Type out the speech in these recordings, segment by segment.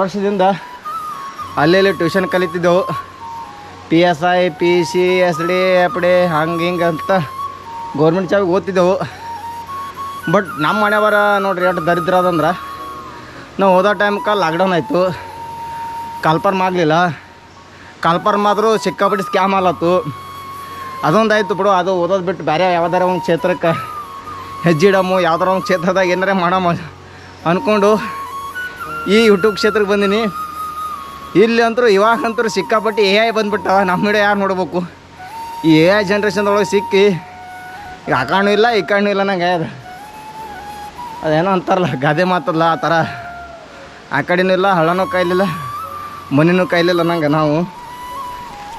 ವರ್ಷದಿಂದ ಅಲ್ಲೆಲ್ಲಿ tuition ಕಲಿತಿದ್ದೆವು. P S I P C S D F D ಹಂಗೆ ಹಿಂಗೆ ಅಂತ ಗೌರ್ಮೆಂಟ್ ಜಾಬಿಗೆ ಓದ್ತಿದ್ದೆವು. ಬಟ್ ನಮ್ಮ ಮನೆಯವರ ನೋಡ್ರಿ ಎಷ್ಟು ದರಿದ್ರ ಅದಂದ್ರೆ, ನಾವು ಓದೋ ಟೈಮ್ಗೆ ಲಾಕ್ಡೌನ್ ಆಯಿತು. ಕಲ್ಪರ್ ಆಗಲಿಲ್ಲ. ಕಲ್ಪರ್ ಆದರೂ ಸಿಕ್ಕಾಪಟ್ಟಿ ಸ್ಕ್ಯಾಮ್ ಆಲತ್ತು ಅದೊಂದು ಆಯಿತು ಬಿಡು, ಅದು ಓದೋದು ಬಿಟ್ಟು ಬೇರೆ ಯಾವ್ದಾರ ಒಂದು ಕ್ಷೇತ್ರಕ್ಕೆ ಹೆಜ್ಜಿಡಮು ಯಾವ್ದಾರ ಒಂದು ಕ್ಷೇತ್ರದಾಗ ಏನಾರ ಮಾಡಮ್ಮ ಅಂದ್ಕೊಂಡು ಈ ಯೂಟ್ಯೂಬ್ ಕ್ಷೇತ್ರಕ್ಕೆ ಬಂದೀನಿ. ಇಲ್ಲಿ ಅಂತೂ ಇವಾಗಂತೂ ಸಿಕ್ಕಾಪಟ್ಟಿ ಎ ಐ ಬಂದ್ಬಿಟ್ಟವ. ನಮ್ಮ ಹಿಡಿಯ ಯಾರು ನೋಡ್ಬೇಕು? ಈ ಎ ಐ ಜನ್ರೇಷನ್ದೊಳಗೆ ಸಿಕ್ಕಿ ಈಗ ಆ ಕಾರಣೂ ಇಲ್ಲ ಈ ಕಾಣು ಇಲ್ಲ ನಂಗೆ ಅದು. ಅದೇನೋ ಅಂತಾರಲ್ಲ ಗಾದೆ ಮಾತಲ್ಲ ಆ ಥರ. ಆ ಕಡೆನೂ ಇಲ್ಲ ಹಳ್ಳನೂ ಕಾಯ್ಲಿಲ್ಲ ಮನೆನೂ ಕಾಯ್ಲಿಲ್ಲ ನಂಗೆ ನಾವು.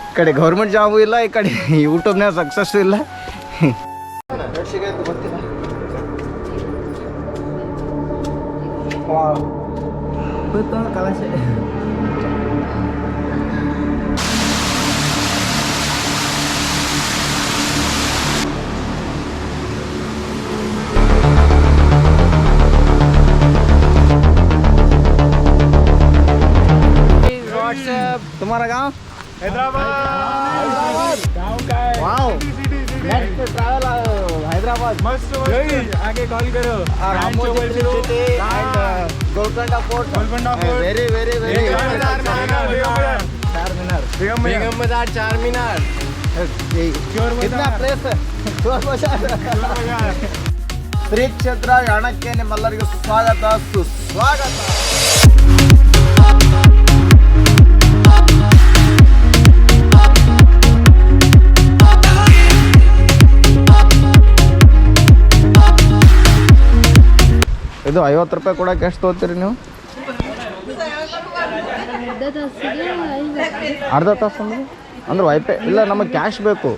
ಈ ಕಡೆ ಗೌರ್ಮೆಂಟ್ ಜಾಬು ಇಲ್ಲ ಈ ಕಡೆ ಯೂಟ್ಯೂಬ್ನಾಗ ಸಕ್ಸಸ್ಸು ಇಲ್ಲ. betul kalah sih तुम्हारा गाँव हैदराबाद गाँव का है वाओ नेक्स्ट ट्रैवल हैदराबाद मस्त आगे कॉल करो आराम से Golconda Fort. Golconda Fort. Very, very, very. बेगम बाजार, बेगम बाजार। चारमीनार. बेगम बेगम बाजार चार मीनार चोर कितना बाजार। ಪ್ಲೇಸ್ ಚೋರ್ ಬಜಾರ್ बाजार ಶ್ರೀ ಕ್ಷೇತ್ರ ಯಾಣಕ್ಕೆ ನಿಮ್ಮೆಲ್ಲರಿಗೂ ಸ್ವಾಗತ ಸುಸ್ವಾಗತ ಇದು ಐವತ್ತು ರೂಪಾಯಿ ಕೊಡಕ್ಕೆ ಎಷ್ಟು ತೋತೀರಿ ನೀವು? ಅರ್ಧ ತಾಸು ಅಂದ್ರೆ? ಅಂದ್ರೆ ವೈಪೇ ಇಲ್ಲ ನಮಗೆ ಕ್ಯಾಶ್ ಬೇಕು.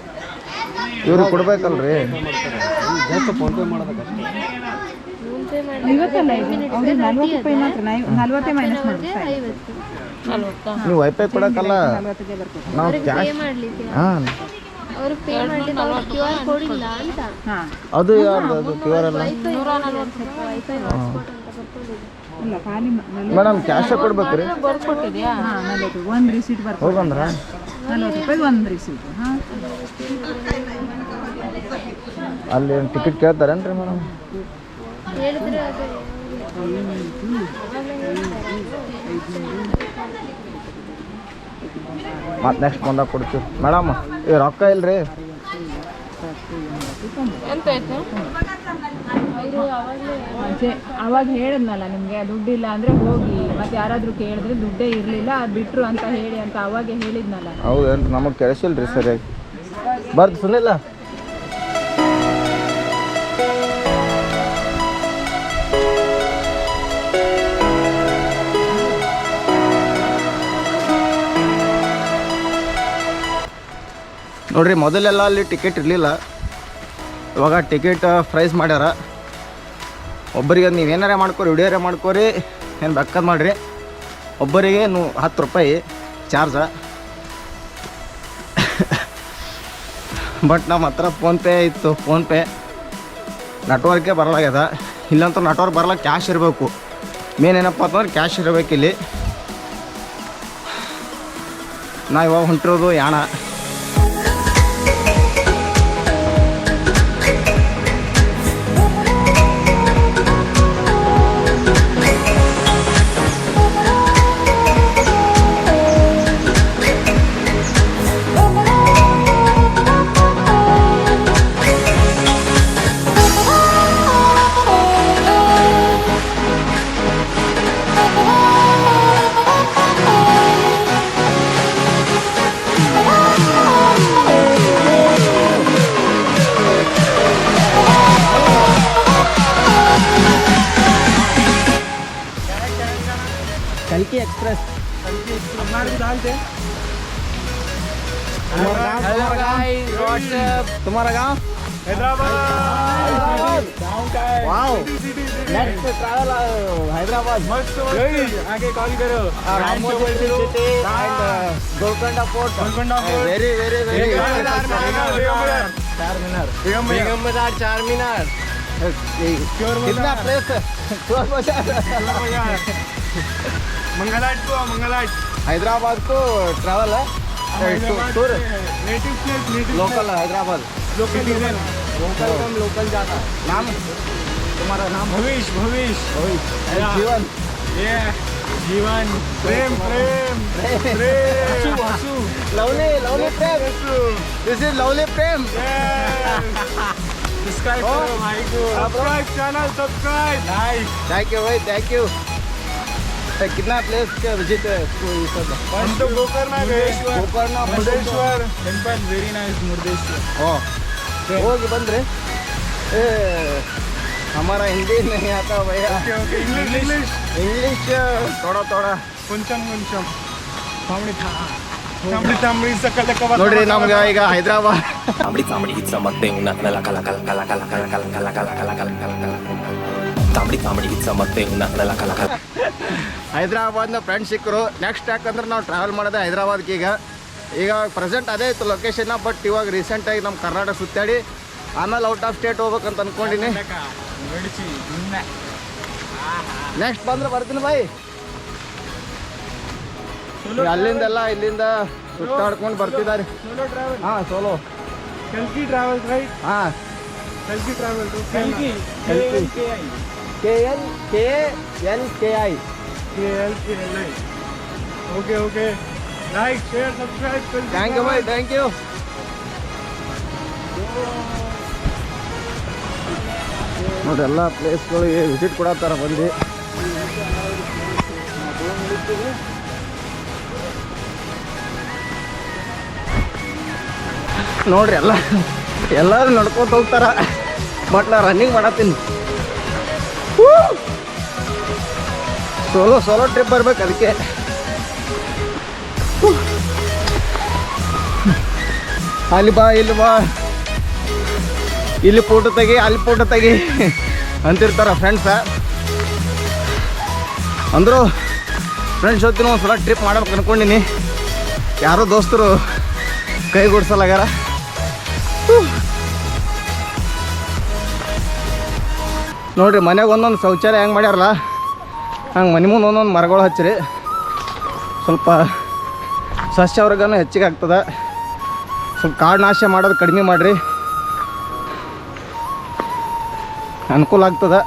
ಇವ್ರಿಗೆ ಕೊಡ್ಬೇಕಲ್ರಿ. ನೀವು ವೈಪೇ ಕೊಡಕ್ಕಲ್ಲ. ನಾವು ಕ್ಯಾಶ್ ಹಾಂ. ಅವ್ರು ಪೇ ಮಾಡ್ಲಿಕ್ಕೆ ಅವ್ರು ಕ್ಯೂ ಆರ್ ಕೋಡ್ ಇಲ್ಲ ಅಂತ. ಹಾಂ. ಅದು ಯಾರ್ದು ಅದು ಕ್ಯೂರ್ ಅಲ್ಲ? ವೈಫೈ ಹಾಟ್ಸ್ಪಾಟ್ ಅಂತ ಮೇಡಮ್ ಕ್ಯಾಶೇ ಕೊಡ್ಬೇಕ್ರಿ. ಹಾಂ ನಲ್ವತ್ತು ಒಂದು ರಿಸೀಟ್ ಬರ್ತದೆ ಹೋಗಂದ್ರ? ನಲ್ವತ್ತು ರೂಪಾಯಿ ಒಂದು ರಿಸೀಟ್ ಹಾಂ. ಅಲ್ಲಿ ಟಿಕೆಟ್ ಕೇಳ್ತಾರೇನ್ರಿ ಮೇಡಮ್ ಹೇಳಿದ್ರೆ ಅದು. ಮತ್ತೆ ನೆಕ್ಸ್ಟ್ ಬಂದಾಗ ಕೊಡ್ತೀವಿ. ಮೇಡಮ್ ಈಗ ರೊಕ್ಕ ಇಲ್ರಿ. ಅವಾಗ ಅವಾಗ ಹೇಳಿದ್ನಲ್ಲ ನಿಮಗೆ ದುಡ್ಡಿಲ್ಲ ಅಂದರೆ ಹೋಗಿ ಮತ್ತೆ ಯಾರಾದರೂ ಕೇಳಿದ್ರೆ ದುಡ್ಡೇ ಇರಲಿಲ್ಲ ಅದು ಬಿಟ್ಟರು ಅಂತ ಹೇಳಿ ಅಂತ ಅವಾಗೆ ಹೇಳಿದ್ನಲ್ಲ. ಹೌದೇನ್ರಿ ನಮಗೆ ಇಲ್ರಿ ಸರಿಯಾಗಿ. ಬರ್ದು ಸುನಿಲ್ಲ ನೋಡ್ರಿ, ಮೊದಲೆಲ್ಲ ಅಲ್ಲಿ ಟಿಕೆಟ್ ಇರಲಿಲ್ಲ. ಇವಾಗ ಟಿಕೆಟ್ ಪ್ರೈಸ್ ಮಾಡ್ಯಾರ. ಒಬ್ಬರಿಗೆ ನೀವು ಏನಾರ ಮಾಡ್ಕೊರಿ ವಿಡಿಯೋರೇ ಮಾಡ್ಕೊರಿ, ಏನು ಬೆಕ್ಕದ ಮಾಡಿರಿ. ಒಬ್ಬರಿಗೆ ನೂ, ಹತ್ತು ರೂಪಾಯಿ ಚಾರ್ಜ. ಬಟ್ ನಮ್ಮ ಹತ್ರ ಫೋನ್ಪೇ ಇತ್ತು ಫೋನ್ಪೇ ನೆಟ್ವರ್ಕೇ ಬರಲಾಗ್ಯದ ಇಲ್ಲಂತೂ ನೆಟ್ವರ್ಕ್ ಬರಲ್ಲ ಕ್ಯಾಶ್ ಇರಬೇಕು. ಮೇನ್ ಏನಪ್ಪ ಅಂತಂದ್ರೆ ಕ್ಯಾಶ್ ಇರಬೇಕು ಇಲ್ಲಿ. ನಾ ಇವಾಗ ಹೊಂಟಿರೋದು ಯಾಣ. हेलो गाइस तुम्हारा गाँव हैदराबाद गाँव हैदराबाद चार चार मीनार कितना प्लेस है हैदराबाद को ट्रैवल है? Tour native place local Hyderabad. Local local local नाम? तुम्हारा नाम? भविष्य भविष्य। भविष्य। हाँ। जीवन? ये जीवन। प्रेम प्रेम। प्रेम। Lovely lovely Prem. This is lovely Prem. Subscribe करो भाई को। Subscribe channel subscribe like thank you भाई थैंक यू कितना प्लेस का विजिट है इसको ये सब हम तो गोकर्ण में गए Gokarna Murdeshwar temple very nice Murdeshwar ओ ಹೋಗಿ ಬಂದ್ರೆ ए हमारा हिंदी नहीं आता भैया okay okay English English English थोड़ा थोड़ा ಕೊಂಚಂ ಕೊಂಚಂ ಕಾಮಿಡಿ ಕಾಮಿಡಿ ತಾಂಬಡಿ ಸಕಲ ಕವರ್ ನೋಡ್ರಿ ನಮ್ಗೆ ಈಗ Hyderabad Tambri tambri hitsa matte una nella kala kala kala kala kala kala kala kala kala kala kala kala Tambri tambri hitsa matte una nella kala kala ಹೈದರಾಬಾದ್ನ friends ಸಿಕ್ಕರು. ನೆಕ್ಸ್ಟ್ ಯಾಕಂದ್ರೆ ನಾವು travel ಮಾಡೋದೇ ಹೈದ್ರಾಬಾದ್ಗೆ ಈಗ. ಈಗ ಪ್ರೆಸೆಂಟ್ ಅದೇ ಇತ್ತು ಲೊಕೇಶನ್ನ ಬಟ್ ಇವಾಗ ರೀಸೆಂಟಾಗಿ ನಮ್ಮ ಕರ್ನಾಟಕ ಸುತ್ತಾಡಿ ಆಮೇಲೆ ಔಟ್ ಆಫ್ ಸ್ಟೇಟ್ ಹೋಗ್ಬೇಕಂತ ಅನ್ಕೊಂಡಿನಿ. ನಡಿಸಿ ನೆಕ್ಸ್ಟ್ ಬಂದ್ರೆ ಬರ್ತೀನಿ ಬಾಯಿ ಅಲ್ಲಿಂದೆಲ್ಲ ಇಲ್ಲಿಂದ ಸುತ್ತಾಡ್ಕೊಂಡು ಬರ್ತಿದ್ದಾರೆ. ಹಾಂ ಸೋಲೋ ಕಲ್ಕಿ ಟ್ರಾವೆಲ್ ರೈಟ್ ಹಾಂ. ಕಲ್ಕಿ ಟ್ರಾವೆಲ್ ಕಲ್ಕಿ. K L K L K I okay okay like share subscribe thank you bye thank you ನೋಡ್ರಿ ಎಲ್ಲ ಪ್ಲೇಸ್ಗಳಿಗೆ ವಿಸಿಟ್ ಕೊಡತ್ತಾರ ಬಂದು. ನೋಡ್ರಿ ಎಲ್ಲ ಎಲ್ಲರೂ ನಡ್ಕೊತ ಹೋಗ್ತಾರ. ಬಟ್ ನಾ ರನ್ನಿಂಗ್ ಮಾಡತ್ತೀನಿ. ಸೋಲೋ ಸೋಲೋ ಟ್ರಿಪ್ ಬರ್ಬೇಕು ಅದಕ್ಕೆ. ಅಲ್ಲಿ ಬಾ, ಇಲ್ಲಿ ಬಾ. ಇಲ್ಲಿ ಫೋಟೋ ತೆಗಿ, ಅಲ್ಲಿ ಫೋಟೋ ತೆಗಿ. ಅಂತಿರ್ತಾರ ಫ್ರೆಂಡ್ಸ ಅಂದರು ಫ್ರೆಂಡ್ಸ್ ಜೊತೆ ಒಂದು ಸಲ ಟ್ರಿಪ್ ಮಾಡ್ಬೇಕು ಅನ್ಕೊಂಡಿನಿ. ಯಾರೋ ದೋಸ್ತರು ಕೈ ನೋಡಿರಿ ನೋಡ್ರಿ ಮನೆಗೆ ಒಂದೊಂದು ಶೌಚಾಲಯ ಹೆಂಗೆ ಮಾಡ್ಯಾರಲ್ಲ. ಹಂಗೆ ಮನೆ ಮುಂದೆ ಒಂದೊಂದು ಮರಗಳು ಹಚ್ಚಿರಿ. ಸ್ವಲ್ಪ ಸಸ್ಯವರ್ಗನೂ ಹೆಚ್ಚಿಗೆ ಆಗ್ತದೆ. ಸ್ವಲ್ಪ ಕಾಡು ನಾಶ ಮಾಡೋದು ಕಡಿಮೆ ಮಾಡಿರಿ. ಅನುಕೂಲ ಆಗ್ತದೆ.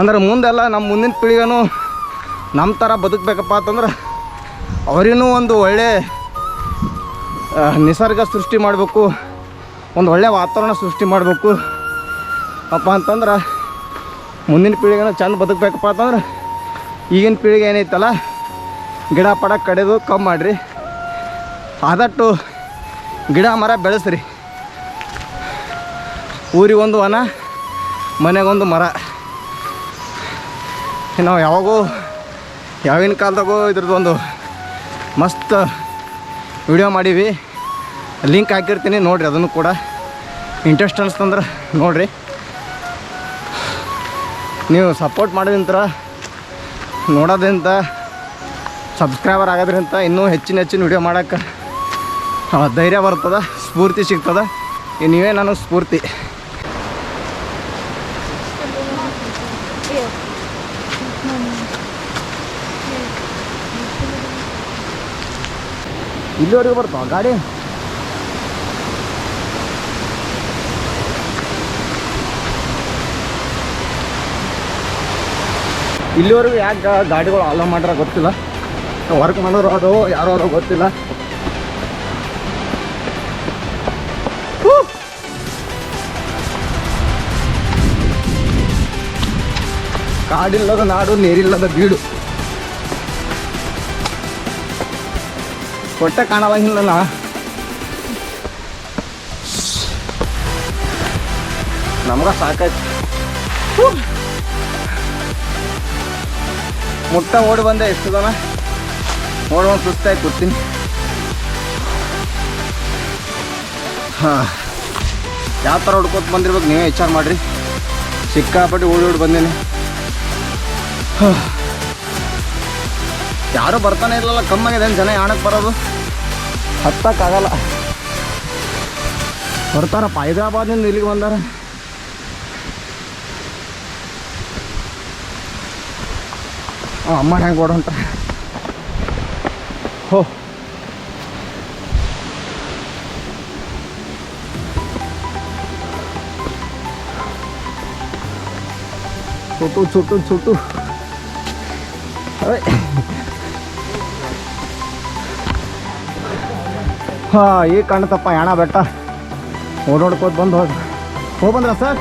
ಅಂದ್ರೆ ಮುಂದೆಲ್ಲ ನಮ್ಮ ಮುಂದಿನ ಪೀಳಿಗೆನೂ ನಮ್ಮ ಥರ ಬದುಕಬೇಕಪ್ಪ ಅಂತಂದ್ರೆ ಅವರಿಗೂ ಒಂದು ಒಳ್ಳೆ ನಿಸರ್ಗ ಸೃಷ್ಟಿ ಮಾಡಬೇಕು. ಒಂದು ಒಳ್ಳೆ ವಾತಾವರಣ ಸೃಷ್ಟಿ ಮಾಡಬೇಕು. ಅಪ್ಪ ಅಂತಂದ್ರೆ ಮುಂದಿನ ಪೀಳಿಗೆನ ಚೆಂದ ಬದುಕಬೇಕಪ್ಪ ಅಂತಂದ್ರೆ ಈಗಿನ ಪೀಳಿಗೆ ಏನೈತಲ್ಲ, ಗಿಡ ಪಡ ಕಡಿದು ಕಮ್ಮಿ ಮಾಡಿರಿ. ಆದಟ್ಟು ಗಿಡ ಮರ ಬೆಳೆಸ್ರಿ. ಊರಿಗೊಂದು ವನ, ಮನೆಗೊಂದು ಮರ. ನಾವು ಯಾವಾಗೂ ಯಾವಿನ ಕಾಲದಾಗೂ ಇದ್ರದ್ದು ಒಂದು ಮಸ್ತ್ ವಿಡಿಯೋ ಮಾಡೀವಿ. ಲಿಂಕ್ ಹಾಕಿರ್ತೀನಿ ನೋಡಿರಿ ಅದನ್ನು ಕೂಡ. ಇಂಟ್ರೆಸ್ಟ್ ಅನಿಸ್ತಂದ್ರೆ ನೋಡಿರಿ. ನೀವು ಸಪೋರ್ಟ್ ಮಾಡೋದಿಂತರ ನೋಡೋದ್ರಿಂದ ಸಬ್ಸ್ಕ್ರೈಬರ್ ಆಗೋದ್ರಿಂದ ಇನ್ನೂ ಹೆಚ್ಚಿನ ಹೆಚ್ಚಿನ ವಿಡಿಯೋ ಮಾಡೋಕ್ಕೆ ಧೈರ್ಯ ಬರ್ತದೆ, ಸ್ಫೂರ್ತಿ ಸಿಗ್ತದೆ. ನೀವೇ ನನಗೆ ಸ್ಫೂರ್ತಿ. ಇಲ್ಲಿವರೆಗೂ ಬರ್ತಾವ ಗಾಡಿ? ಇಲ್ಲಿವರೆಗೂ ಯಾಕೆ ಗಾಡಿಗಳು ಆಲೋ ಮಾಡ್ರ ಗೊತ್ತಿಲ್ಲ. ವರ್ಕ್ ಮಾಡೋರು ಅದು, ಯಾರು ಗೊತ್ತಿಲ್ಲ! ಕಾಡಿಲ್ಲದ ನಾಡು, ನೀರಿಲ್ಲದ ಬೀಡು. ಹೊಟ್ಟೆ ಕಾಣಲಾಗಿಲ್ಲಲ್ಲ. ನಮ್ಗ ಸಾಕಾಯ್ತು. ಮುಟ್ಟ ಓಡಿ ಬಂದೆ, ಎಷ್ಟು ಜನ ಓಡ್ ಒಂದು ಸುಸ್ತಾಗಿ ಕೂರ್ತೀನಿ ಹಾಂ. ಯಾವ ಥರ ಹುಡ್ಕೋತ ಬಂದಿರ್ಬೇಕು ನೀವೇ ವಿಚಾರ ಮಾಡಿರಿ. ಸಿಕ್ಕಾಪಟ್ಟಿ ಓಡಿ ಓಡಿ ಬಂದೇನೆ. ಯಾರು ಬರ್ತಾನೆ ಇರಲಿಲ್ಲ, ಕಮ್ಮಾಗಿದೆ ಜನ ಯಾಣಕ್ಕೆ ಬರೋದು? ಹತ್ತಕ್ಕಾಗಲ್ಲ. ಬರ್ತಾರಪ್ಪ, ಹೈದ್ರಾಬಾದ್ನಿಂದ ಇಲ್ಲಿಗೆ ಬಂದಾರ. ಅಮ್ಮ ಹೆಂಗೆ ಓಡ ಹೊಂಟ್ರ? ಹೋ. ಚುಟು ಚುಟು ಚುಟು. ಅರೆ. ಹಾಂ ಈಗ ಕಾಣುತ್ತಪ್ಪ ಯಾಣ ಬೆಟ್ಟ. ಓಡಾಡ್ಕೋತ ಬಂದು ಹೋಗಿ. ಹೋಗಿ ಬಂದ್ರ ಸರ್?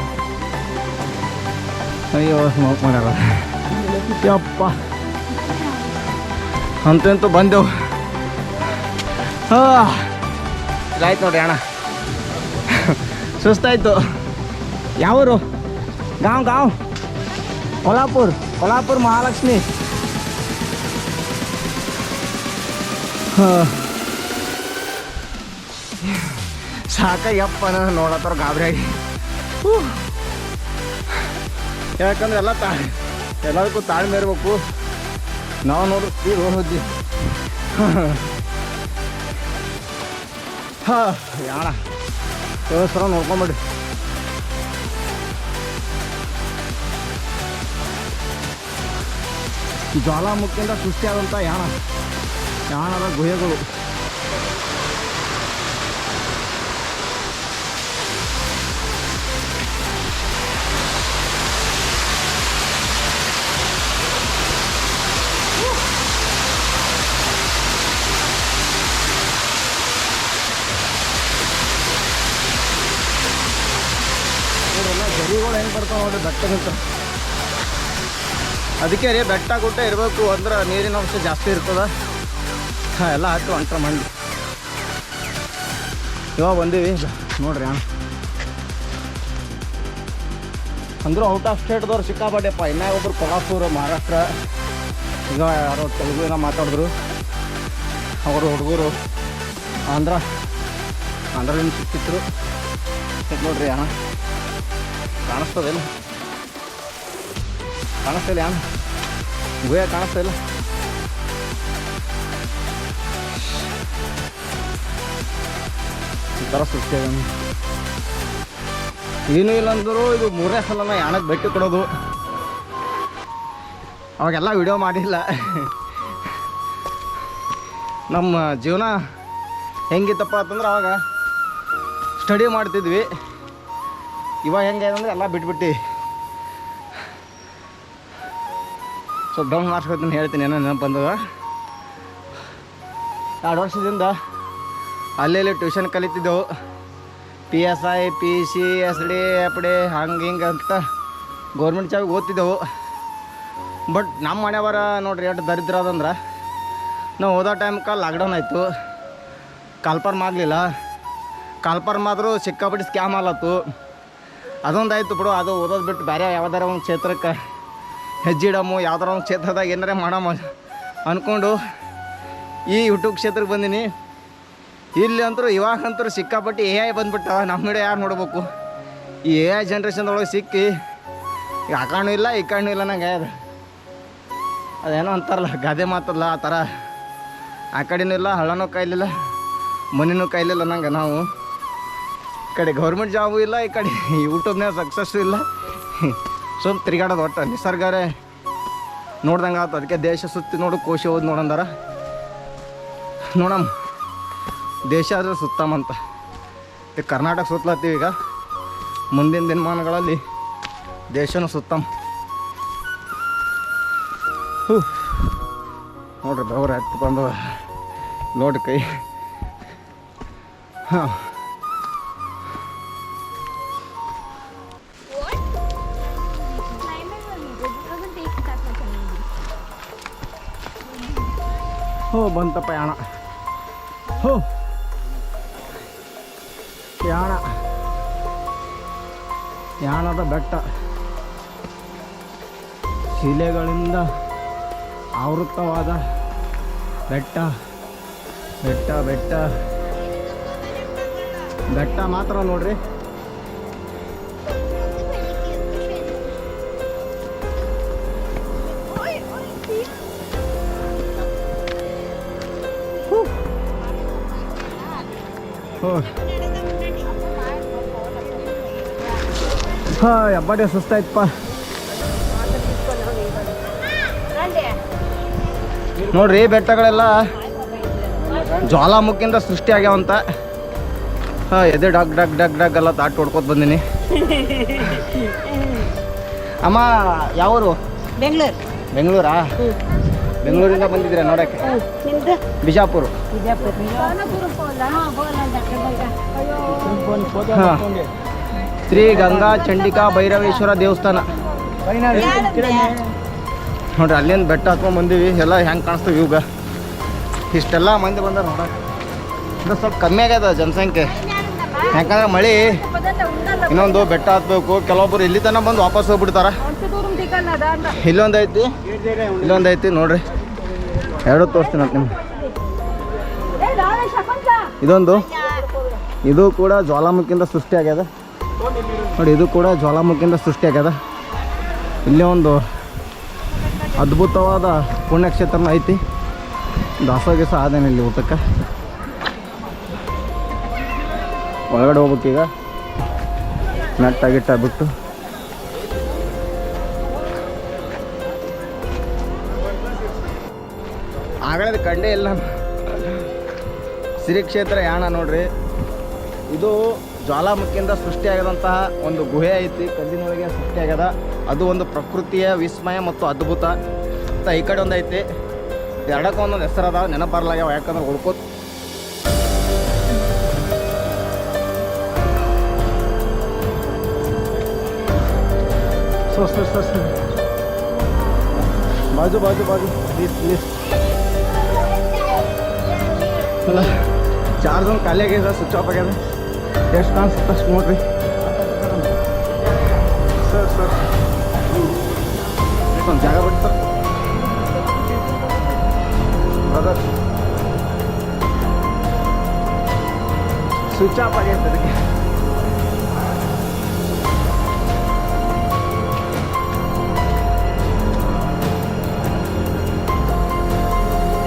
ಅಯ್ಯೋ ಸ್ಮೋಕ್ ಮಾಡ್ಯಾರ. ಯಪ್ಪ. ಅಂತಂತೂ ಬಂದೆವು. ಹಾಂ. ಆಯ್ತು ನೋಡ್ರಿ ಅಣ್ಣ. ಸುಸ್ತಾಯಿತು. ಯಾವೂರು? ಗಾಂವ್ ಗಾಂವ್. ಕೊಲ್ಹಾಪುರ್ ಕೊಲ್ಹಾಪುರ್ ಮಹಾಲಕ್ಷ್ಮಿ. ಹಾಂ. ಸಾಕಾಗ್ಯಪ್ಪ ನಾನು ನೋಡತ್ತಾರ ಗಾಬರಿ ಆಗಿ ಹೂ. ಯಾಕಂದ್ರೆ ಎಲ್ಲ ತಾ ಎಲ್ಲದಕ್ಕೂ ತಾಳ್ಮೆ ಇರಬೇಕು. ನಾವು ನೋಡು ಹೋದ್ವಿ ಹಾಂ ಯಾಣ. ದೇವಸ್ಥಾನ ನೋಡ್ಕೊಂಬಿಡ್ರಿ ಜ್ವಾಲಾಮುಖಿಯಿಂದ ಸೃಷ್ಟಿಯಾದಂಥ ಯಾಣ. ಯಾಣದ ಗುಹೆಗಳು. ಹೆಂಗೆ ಬರ್ತಾವೆ ನೋಡ್ರಿ ಬೆಟ್ಟದಂತ ಅದಕ್ಕೆ ರೀ ಬೆಟ್ಟ ಗುಡ್ಡ ಇರಬೇಕು ಅಂದ್ರೆ ನೀರಿನ ಅಂಶ ಜಾಸ್ತಿ ಇರ್ತದೆ. ಹಾಂ, ಎಲ್ಲ ಹಾಕಿ ಹೊಂಟ್ರ ಮಂಡಿ ಇವಾಗ ಬಂದೀವಿ. ನೋಡ್ರಿ, ಅಣ್ಣ. ಅಂದ್ರೆ ಔಟ್ ಆಫ್ ಸ್ಟೇಟ್ದವ್ರು ಸಿಕ್ಕಾಪಟ್ಟೆಪ್ಪ. ಇನ್ನೂ ಒಬ್ರು ಕೊಲಾಪುರ ಮಹಾರಾಷ್ಟ್ರ, ಈಗ ಯಾರೋ ತೆಲುಗು ಏನೋ ಮಾತಾಡಿದ್ರು. ಅವರು ಹುಡುಗರು ಆಂಧ್ರ. ಆಂಧ್ರದಿಂದ ಸಿಕ್ಕಿದ್ರು. ಸಿಕ್ ನೋಡ್ರಿ, ಅಣ್ಣ. ಕಾಣಿಸ್ತದೇನು ಕಾಣಿಸ್ತಿಲ್ಲ ಯಾನ? ಗುಹೆ ಕಾಣಿಸ್ತಾ ಇಲ್ಲ? ಈ ಥರ ಸೃಷ್ಟಿ ಏನೂ ಇಲ್ಲ ಇದು ಮೂರನೇ ಸಲ ನಾ ಯಾನಕ್ಕೆ ಭೇಟಿ ಕೊಡೋದು. ಅವಾಗೆಲ್ಲ ವಿಡಿಯೋ ಮಾಡಿಲ್ಲ. ನಮ್ಮ ಜೀವನ ಹೆಂಗಿತ್ತಪ್ಪ ಅಂತಂದ್ರೆ ಅವಾಗ ಸ್ಟಡಿ ಮಾಡ್ತಿದ್ವಿ. ಇವಾಗ ಹೆಂಗೆ ಅಂದರೆ ಎಲ್ಲ ಬಿಟ್ಬಿಟ್ಟು. ಸೊ ಡೌನ್ ಮಾಡ್ಸ್ಕೊತೀನಿ ಹೇಳ್ತೀನಿ, ಏನೋ ನೆನಪು ಎರಡು ವರ್ಷದಿಂದ ಅಲ್ಲೆಲ್ಲಿ tuition ಕಲಿತಿದ್ದೆವು. P S I P C S D F D ಹಂಗೆ ಹಿಂಗೆ ಅಂತ ಗೌರ್ಮೆಂಟ್ ಜಾಬ್ ಓದ್ತಿದ್ದೆವು. ಬಟ್ ನಮ್ಮ ಮನೆಯವರ ನೋಡ್ರಿ, ಎಷ್ಟು ದರಿದ್ರ ಅದಂದ್ರೆ ನಾವು ಓದೋ ಟೈಮ್ಗೆ ಲಾಕ್ಡೌನ್ ಆಯಿತು. ಕಾಲ್ಫರ್ಮ್ ಆಗಲಿಲ್ಲ ಕಾಲ್ಫರ್ಮ್ ಆದರೂ ಸಿಕ್ಕಾಪಟ್ಟಿ ಸ್ಕ್ಯಾಮ್ ಆಲತ್ತು ಅದೊಂದು ಆಯಿತು ಬಿಡು, ಅದು ಓದೋದು ಬಿಟ್ಟು ಬೇರೆ ಯಾವ್ದಾರ ಒಂದು ಕ್ಷೇತ್ರಕ್ಕೆ ಹೆಜ್ಜೆ ಇಡಮು ಯಾವ್ದಾರ ಒಂದು ಕ್ಷೇತ್ರದಾಗ ಏನಾರ ಮಾಡಮ್ಮ ಅಂದ್ಕೊಂಡು ಈ ಯೂಟ್ಯೂಬ್ ಕ್ಷೇತ್ರಕ್ಕೆ ಬಂದೀನಿ. ಇಲ್ಲಿ ಅಂತೂ ಇವಾಗಂತೂ ಸಿಕ್ಕಾಪಟ್ಟು ಎ ಐ ಬಂದ್ಬಿಟ್ಟ ನಮ್ಮ ಯಾರು ನೋಡ್ಬೇಕು? ಈ ಎ ಐ ಜನ್ರೇಷನ್ದೊಳಗೆ ಸಿಕ್ಕಿ ಈಗ ಆ ಕಾರಣೂ ಇಲ್ಲ, ಈ ಕಾಣು ಇಲ್ಲ ನಂಗೆ. ಅದು ಅದೇನೋ ಅಂತಾರಲ್ಲ, ಗಾದೆ ಮಾತಲ್ಲ, ಆ ಥರ ಆ ಕಡೆನೂ ಇಲ್ಲ, ಹಳ್ಳನೂ ಕಾಯ್ಲಿಲ್ಲ, ಮನಿನೂ ಕಾಯ್ಲಿಲ್ಲ ನಂಗೆ ನಾವು. ಕಡೆ ಗೌರ್ಮೆಂಟ್ ಜಾಬು ಇಲ್ಲ, ಈ ಕಡೆ ಯೂಟ್ಯೂಬ್ನಾಗ ಸಕ್ಸಸ್ಸು ಇಲ್ಲ. ಸುಮ್ ತಿರುಗಾಡೋದು ಒಟ್ಟು ನಿಸರ್ಗಾರೆ. ನೋಡ್ದಂಗೆ ಆಯ್ತು ಅದಕ್ಕೆ ದೇಶ ಸುತ್ತಿ ನೋಡು, ಕೋಶಿ ಹೋದ್ ನೋಡಂದಾರ ನೋಡಮ್ಮ, ದೇಶ ಆದರೆ ಸುತ್ತಮಂತ. ಈಗ ಕರ್ನಾಟಕ ಸುತ್ತಲತ್ತೀವಿ ಈಗ. ಮುಂದಿನ ದಿನಮಾನಗಳಲ್ಲಿ ದೇಶನೂ ಸುತ್ತಮ್. ಹ್ಞೂ ನೋಡ್ರಿ, ಬೆವ್ರ ಹತ್ತು ಬಂದು ನೋಡಿ ಕೈ. ಹಾಂ. ಹೋ ಬಂತ ಪ್ರಯಾಣ ಹೋ. ಯಾಣ. ಯಾಣದ ಬೆಟ್ಟ. ಶಿಲೆಗಳಿಂದ ಆವೃತವಾದ ಬೆಟ್ಟ. ಬೆಟ್ಟ ಬೆಟ್ಟ. ಬೆಟ್ಟ ಮಾತ್ರ ನೋಡ್ರಿ. ಹೋ ಹಾಂ ಎಬ್ಬಡೆ ಸುಸ್ತಾಯ್ತಪ್ಪ. ನೋಡ್ರಿ ಬೆಟ್ಟಗಳೆಲ್ಲ ಜ್ವಾಲಾಮುಖಿಯಿಂದ ಸೃಷ್ಟಿ ಆಗ್ಯಾವಂತ ಹಾಂ ಎದೆ ಡಗ್ ಡಗ್ ಡಗ್ ಡಗ್ ಎಲ್ಲ ತಾಟ್ ಹೊಡ್ಕೊತ ಬಂದೀನಿ. ಅಮ್ಮ ಯಾವರು? ಬೆಂಗಳೂರು. ಬೆಂಗಳೂರಾ? ಬೆಂಗಳೂರಿಂದ ಬಂದಿದ್ರೆ ನೋಡಕ್ಕೆ? ನಿಮ್ದು? ಬಿಜಾಪುರ. ಹಾಂ. ಶ್ರೀ ಗಂಗಾ ಚಂಡಿಕಾ ಭೈರವೇಶ್ವರ ದೇವಸ್ಥಾನ. ನೋಡ್ರಿ ಅಲ್ಲಿಂದ ಬೆಟ್ಟ ಹಾಕೊಂಡ್ ಬಂದಿವಿ. ಎಲ್ಲ ಹೆಂಗೆ ಕಾಣಿಸ್ತೀವಿ ಇವಾಗ? ಇಷ್ಟೆಲ್ಲ ಮಂದಿ ಬಂದಾರ ನೋಡ. ಇದು ಸ್ವಲ್ಪ ಕಮ್ಮಿ ಆಗ್ಯದ ಜನಸಂಖ್ಯೆ. ಯಾಕಂದ್ರೆ ಮಳೆ. ಇನ್ನೊಂದು ಬೆಟ್ಟ ಹತ್ಬೇಕು ಕೆಲವೊಬ್ರು ಇಲ್ಲಿ ತನಕ ಬಂದು ವಾಪಸ್ ಹೋಗ್ಬಿಡ್ತಾರ. ಇಲ್ಲೊಂದು ಐತಿ ಇಲ್ಲೊಂದು ಐತಿ ನೋಡ್ರಿ. ಎರಡು ತೋರಿಸ್ತೀನಿ ಅಂತ ಇದೊಂದು. ಇದು ಕೂಡ ಜ್ವಾಲಾಮುಖಿಯಿಂದ ಸೃಷ್ಟಿ ಆಗ್ಯದ. ನೋಡಿ, ಇದು ಕೂಡ ಜ್ವಾಲಾಮುಖಿಯಿಂದ ಸೃಷ್ಟಿ ಆಗ್ಯದ. ಇಲ್ಲೇ ಒಂದು ಅದ್ಭುತವಾದ ಪುಣ್ಯಕ್ಷೇತ್ರನ ಐತಿ. ದಾಸೋಗಿಸ ಆದೇನೆ ಇಲ್ಲಿ ಊಟಕ್ಕೆ. ಒಳಗಡೆ ಹೋಗ್ಬೇಕೀಗ ನಟ್ಟ ಬಿಟ್ಟು. ಆಗಲೇ ಕಂಡೇ ಇಲ್ಲ. ಸಿರಿ ಕ್ಷೇತ್ರ ಯಾಣ ನೋಡ್ರಿ. ಇದು ಜ್ವಾಲಾಮುಖಿಯಿಂದ ಸೃಷ್ಟಿಯಾಗದಂತಹ ಒಂದು ಗುಹೆ ಐತಿ, ಕಲ್ಲಿನೊಳಗೆ ಸೃಷ್ಟಿಯಾಗದ ಅದು ಒಂದು ಪ್ರಕೃತಿಯ ವಿಸ್ಮಯ ಮತ್ತು ಅದ್ಭುತ. ಅಂತ ಈ ಕಡೆ ಒಂದು ಐತಿ, ಎರಡಕ್ಕೂ ಒಂದೊಂದು ಹೆಸರು ಅದಾವ, ನೆನಪರ್ಲಾಗ್ಯಾವ, ಯಾಕಂದ್ರೆ ಹುಡ್ಕೋತ್ ಬಾಜು ಬಾಜು ಬಾಜು ಪ್ಲೀಸ್ ಪ್ಲೀಸ್ ಅಲ್ಲ ಚಾರ್ಜ್ ಒಂದು ಖಾಲಿ ಆಗಿದೆ ಸ್ವಿಚ್ ಆಫ್ ಆಗ್ಯದ ಎಷ್ಟು ಕಾಣಿಸುತ್ತೆ ಅಷ್ಟು ನೋಡ್ರಿ ಸರ್ ಸರ್ ಒಂದು ಜಾಗ ಬಿಟ್ಟು ಸರ್ ಬ್ರದರ್ ಸ್ವಿಚ್ ಆಫ್ ಆಗೈತೆ ಅದಕ್ಕೆ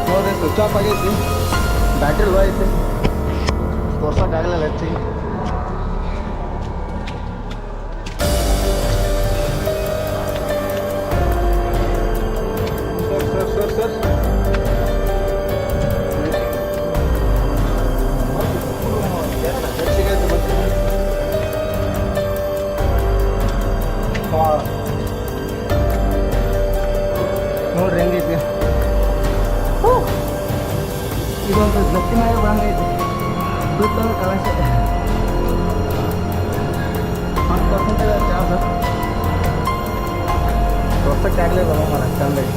ನೋಡ್ರಿ ಸ್ವಿಚ್ ಆಫ್ ಆಗೈತಿ ಬ್ಯಾಟ್ರಿ ಲೋ ಐತಿ ತೋರ್ಸೋಕ್ಕಾಗಲಿಲ್ಲ ಹೆಚ್ಚಿಗೆ ಸರ್ ಇದೊಂದು ಗಟ್ಟಿನಾಗ ಬಂದೈತಿ ಬಿತ್ತಂದ್ರೆ ಕಳಶ ಹತ್ತು ಪರ್ಸೆಂಟೇಜ್ ಚಾರ್ಜ್ ತೋರ್ಸಕ್ಕೆ ಆಗಲಿಲ್ಲ ಮರ ಚಂದಾಗಿ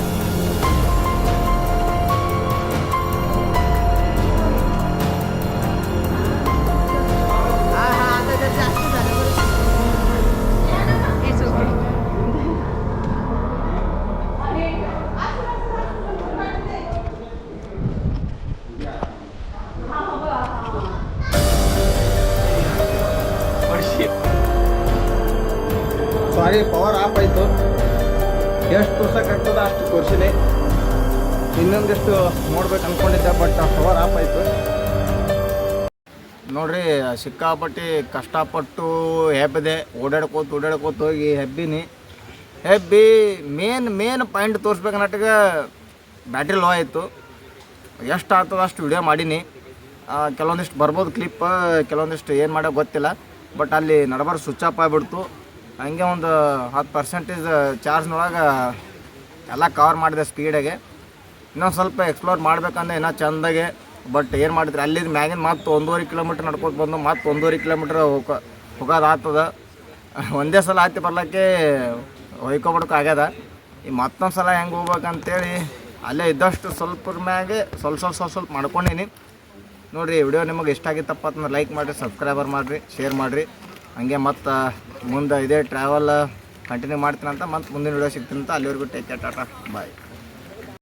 ಸಾರಿ ಪವರ್ ಆಫ್ ಆಯಿತು. ಎಷ್ಟು ತೋರ್ಸಕ್ಕೆ ಕಟ್ಟದ ಅಷ್ಟು ತೋರಿಸಿದೆ ಇನ್ನೊಂದಿಷ್ಟು ನೋಡ್ಬೇಕು ಅನ್ಕೊಂಡಿದ್ದೆ ಬಟ್ ಪವರ್ ಆಫ್ ಆಯಿತು. ನೋಡ್ರಿ, ಸಿಕ್ಕಾಪಟ್ಟಿ ಕಷ್ಟಪಟ್ಟು ಹೆಬ್ಬಿದೆ. ಓಡಾಡ್ಕೋತ ಓಡಾಡ್ಕೋತ ಹೋಗಿ ಹೆಬ್ಬಿನಿ. ಹೆಬ್ಬಿ ಮೇನ್ ಮೇನ್ ಪಾಯಿಂಟ್ ತೋರಿಸ್ಬೇಕು ಅನ್ನಟ್ಟಿಗೆ ಬ್ಯಾಟ್ರಿ ಲೋ ಆಯಿತು. ಎಷ್ಟು ಆಗ್ತದ ಅಷ್ಟು ವಿಡಿಯೋ ಮಾಡೀನಿ. ಕೆಲವೊಂದಿಷ್ಟು ಬರ್ಬೋದು ಕ್ಲಿಪ್ ಕೆಲವೊಂದಿಷ್ಟು ಏನು ಮಾಡೋ ಗೊತ್ತಿಲ್ಲ. ಬಟ್ ಅಲ್ಲಿ ನಡಬಾರ್ದು ಸ್ವಿಚ್ ಆಫ್ ಆಗಿಬಿಡ್ತು. ಹಂಗೆ ಒಂದು ಹತ್ತು ಪರ್ಸೆಂಟೇಜ್ ಚಾರ್ಜ್ನೊಳಗೆ ಎಲ್ಲ ಕವರ್ ಮಾಡಿದೆ ಸ್ಪೀಡಾಗೆ ಇನ್ನೊಂದು ಸ್ವಲ್ಪ ಎಕ್ಸ್ಪ್ಲೋರ್ ಮಾಡ್ಬೇಕಂದ್ರೆ ಇನ್ನೂ ಚಂದಾಗೆ ಬಟ್ ಏನು ಮಾಡಿದ್ರೆ ಅಲ್ಲಿಂದ ಮ್ಯಾಗಿನ ಮತ್ತೆ ಒಂದೂವರೆ ಕಿಲೋಮೀಟ್ರ್ ನಡ್ಕೊತ ಬಂದು ಮತ್ತೆ ಒಂದೂವರೆ ಕಿಲೋಮೀಟ್ರ್ ಹೋಗ, ಹೋಗೋದು ಒಂದೇ ಸಲ ಆಯ್ತು ಬರ್ಲಿಕ್ಕೆ ಹೊಯ್ಕೊಬಿಡಕ್ಕೆ ಆಗ್ಯದ. ಈ ಮತ್ತೊಂದು ಸಲ ಹೆಂಗೆ ಹೋಗ್ಬೇಕಂತೇಳಿ ಅಲ್ಲೇ ಇದ್ದಷ್ಟು ಸ್ವಲ್ಪ ಮ್ಯಾಗೆ ಸ್ವಲ್ಪ ಸ್ವಲ್ಪ ಸ್ವಲ್ಪ ಸ್ವಲ್ಪ ಮಾಡ್ಕೊಂಡೀನಿ. ನೋಡಿರಿ ವಿಡಿಯೋ ನಿಮಗೆ ಇಷ್ಟ ಆಗಿತ್ತಪ್ಪ ಅಂತಂದ್ರೆ ಲೈಕ್ ಮಾಡಿರಿ ಸಬ್ಸ್ಕ್ರೈಬರ್ ಮಾಡಿರಿ ಶೇರ್ ಮಾಡಿರಿ. ಹಂಗೆ ಮತ್ತು ಮುಂದೆ ಇದೇ ಟ್ರಾವೆಲ್ ಕಂಟಿನ್ಯೂ ಮಾಡ್ತೀನಿ ಅಂತ ಮತ್ತೆ ಮುಂದಿನ ವಿಡಿಯೋ ಸಿಗ್ತೀನಿ ಅಂತ ಅಲ್ಲಿವರೆಗೂ ಟೇಕ್ ಕೇರ್ ಟಾಟಾ. ಬಾಯ್